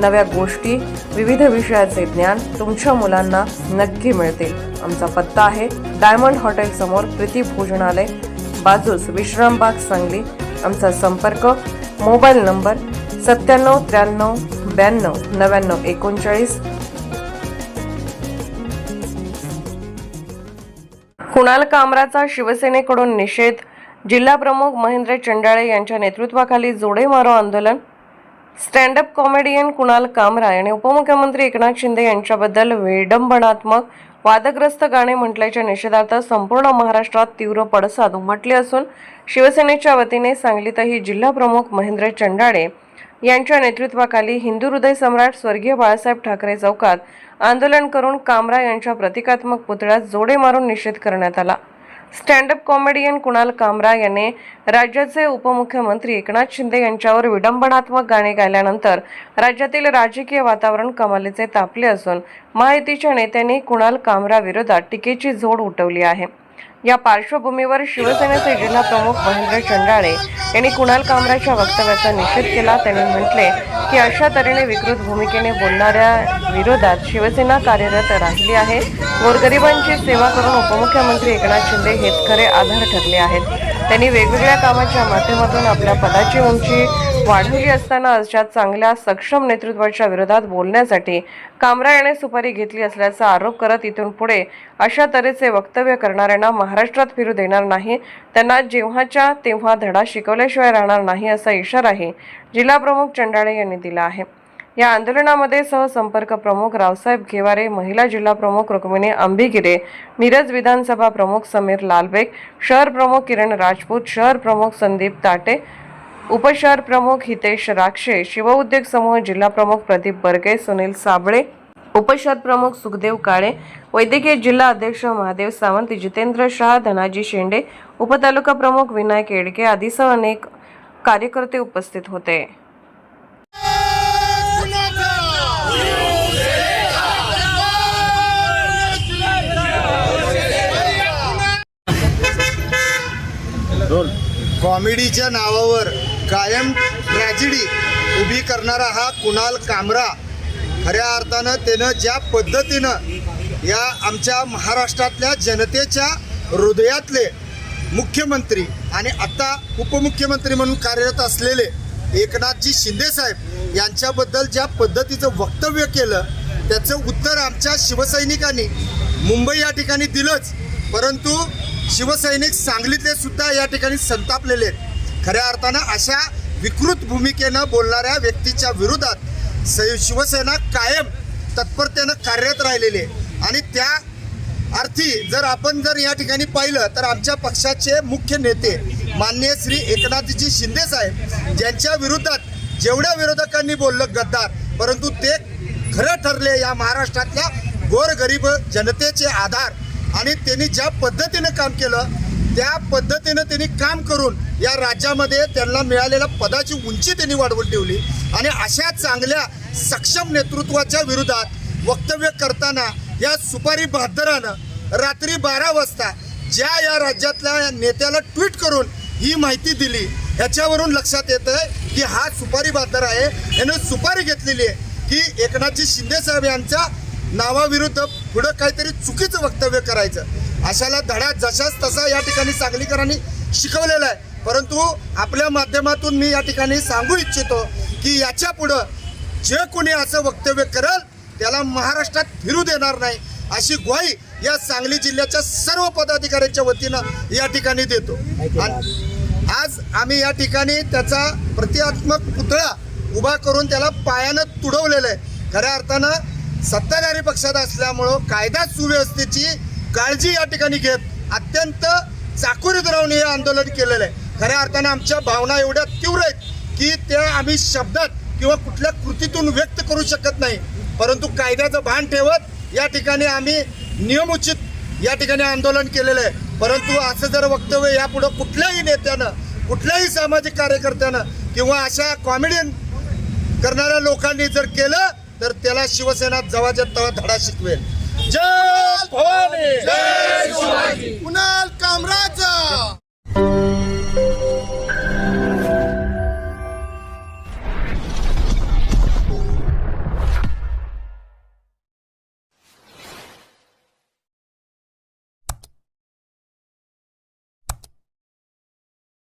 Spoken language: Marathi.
नव्या गोष्टी विविध विषयाचे ज्ञान तुमच्या मुलांना नक्की मिळतील आमचा पत्ता आहे डायमंड हॉटेल समोर प्रीती भोजनालय बाजूस विश्रामबाग सांगली. आमचा संपर्क मोबाईल नंबर सत्त्याण्णव त्र्याण्णव ब्याण्णव नव्याण्णव एकोणचाळीस. कुणाल कामराचा शिवसेनेकडून निषेध? जिल्हा प्रमुख महेंद्र चंडाळे यांच्या नेतृत्वाखाली जोडे मारो आंदोलन? स्टँडअप कॉमेडियन कुणाल कामरा आणि उपमुख्यमंत्री एकनाथ शिंदे यांच्याबद्दल विडंबनात्मक वादग्रस्त गाणे म्हटल्याच्या निषेधार्थ संपूर्ण महाराष्ट्रात तीव्र पडसाद उमटले असून शिवसेनेच्या वतीने सांगलीतही जिल्हा प्रमुख महेंद्र चंडाळे यांच्या नेतृत्वाखाली हिंदू हृदय सम्राट स्वर्गीय बाळासाहेब ठाकरे चौकात आंदोलन करून कामरा यांच्या प्रतिकात्मक पुतळ्यात जोडे मारून निषेध करण्यात आला. स्टँडअप कॉमेडियन कुणाल कामरा याने राज्याचे उपमुख्यमंत्री एकनाथ शिंदे यांच्यावर विडंबनात्मक गाणे गायल्यानंतर राज्यातील राजकीय वातावरण कमालीचे तापले असून महायुतीच्या नेत्यांनी कुणाल कामरा विरोधात टीकेची झोड उठवली आहे. या पार्श्वभूमीवर शिवसेनेचे जिल्हा प्रमुख महेंद्र चंडाळे यांनी कुणाल कामराच्या वक्तव्याचा निषेध केला. त्यांनी म्हटले की अशा तऱ्हेने विकृत भूमिकेने बोलणाऱ्या विरोधात शिवसेना कार्यरत राहिली आहे. गोरगरिबांची सेवा करून उपमुख्यमंत्री एकनाथ शिंदे हेच खरे आधार ठरले आहेत. त्यांनी वेगवेगळ्या कामाच्या माध्यमातून आपल्या पदाची उंची वाढवली असताना अशा चांगल्या सक्षम नेतृत्वाच्या विरोधात बोलण्यासाठी कामरा याने सुपारी घेतली असल्याचा आरोप करत इथून पुढे अशा तऱ्हेचे वक्तव्य करणाऱ्यांना महाराष्ट्रात फिरू देणार नाही त्यांना जेव्हाच्या तेव्हा धडा शिकवल्याशिवाय राहणार नाही असा इशाराही जिल्हा प्रमुख चंडाळे यांनी दिला आहे. या आंदोलनामध्ये सहसंपर्क प्रमुख रावसाहेब घेवारे महिला जिल्हा प्रमुख रुक्मिणी अंबिगिरे मिरज विधानसभा प्रमुख समीर लालबेग शहर प्रमुख किरण राजपूत शहर प्रमुख संदीप ताटे उपशहर प्रमुख हितेश राक्षे शिवउद्योग समूह जिल्हा प्रमुख प्रदीप बर्गे सुनील साबळे उपशहर प्रमुख सुखदेव काळे वैद्यकीय जिल्हा अध्यक्ष महादेव सावंत जितेंद्र शाह धनाजी शेंडे उपतालुका प्रमुख विनायक येडके आदीसह अनेक कार्यकर्ते उपस्थित होते. कॉमेडीच्या नावावर कायम ट्रॅजिडी उभी करणारा हा कुणाल कामरा खऱ्या अर्थानं त्यानं ज्या पद्धतीनं या आमच्या महाराष्ट्रातल्या जनतेच्या हृदयातले मुख्यमंत्री आणि आता उपमुख्यमंत्री म्हणून कार्यरत असलेले एकनाथजी शिंदेसाहेब यांच्याबद्दल ज्या पद्धतीचं वक्तव्य केलं त्याचं उत्तर आमच्या शिवसैनिकांनी मुंबई या ठिकाणी दिलंच. परंतु शिवसैनिक सांगलीतले सुद्धा या ठिकाणी संतापलेले आहेत. खऱ्या अर्थानं अशा विकृत भूमिकेनं बोलणाऱ्या व्यक्तीच्या विरोधात स शिवसेना कायम तत्परतेनं कार्यरत राहिलेली आहे. आणि त्या अर्थी जर आपण जर या ठिकाणी पाहिलं तर आमच्या पक्षाचे मुख्य नेते माननीय श्री एकनाथजी शिंदे साहेब ज्यांच्या विरोधात जेवढ्या विरोधकांनी बोललं गद्दार परंतु ते खरं ठरले या महाराष्ट्रातल्या गोरगरीब जनतेचे आधार आणि त्यांनी ज्या पद्धतीनं काम केलं त्या पद्धतीनं त्यांनी काम करून या राज्यामध्ये त्यांना मिळालेल्या पदाची उंची त्यांनी वाढवून ठेवली. आणि अशा चांगल्या सक्षम नेतृत्वाच्या विरोधात वक्तव्य करताना या सुपारी बहादरानं रात्री बारा वाजता ज्या या राज्यातल्या नेत्याला ट्विट करून ही माहिती दिली ह्याच्यावरून लक्षात येतं की हा सुपारी बहादर आहे. यानं सुपारी घेतलेली आहे की एकनाथजी शिंदे साहेब यांच्या नावाविरुद्ध पुढं काहीतरी चुकीचं वक्तव्य करायचं. अशाला धडा जशाच तसा या ठिकाणी सांगलीकरांनी शिकवलेला आहे. परंतु आपल्या माध्यमातून मी या ठिकाणी सांगू इच्छितो की याच्या पुढं जे कोणी असं वक्तव्य करल त्याला महाराष्ट्रात फिरू देणार नाही. अशी ग्वाही या सांगली जिल्ह्याच्या सर्व पदाधिकाऱ्यांच्या वतीनं या ठिकाणी देतो. आज आम्ही या ठिकाणी त्याचा प्रतिहात्मक पुतळा उभा करून त्याला पायानं तुडवलेलं आहे. खऱ्या अर्थानं सत्ताधारी पक्षात असल्यामुळं कायदा सुव्यवस्थेची काळजी या ठिकाणी घेत अत्यंत चाकुरीत राहून हे आंदोलन केलेलं आहे. खऱ्या अर्थानं आमच्या भावना एवढ्या तीव्र आहेत की त्या आम्ही शब्दात किंवा कुठल्या कृतीतून व्यक्त करू शकत नाही. परंतु कायद्याचं भान ठेवत या ठिकाणी आम्ही नियमोचित या ठिकाणी आंदोलन केलेलं आहे. परंतु असं जर वक्तव्य यापुढं कुठल्याही नेत्यानं कुठल्याही सामाजिक कार्यकर्त्यानं किंवा अशा कॉमेडियन करणाऱ्या लोकांनी जर केलं तर त्याला शिवसेना जवाच्या तवा धडा शिकवेल. जय भवानी। जय शिवाजी। कुणाल कामराजा।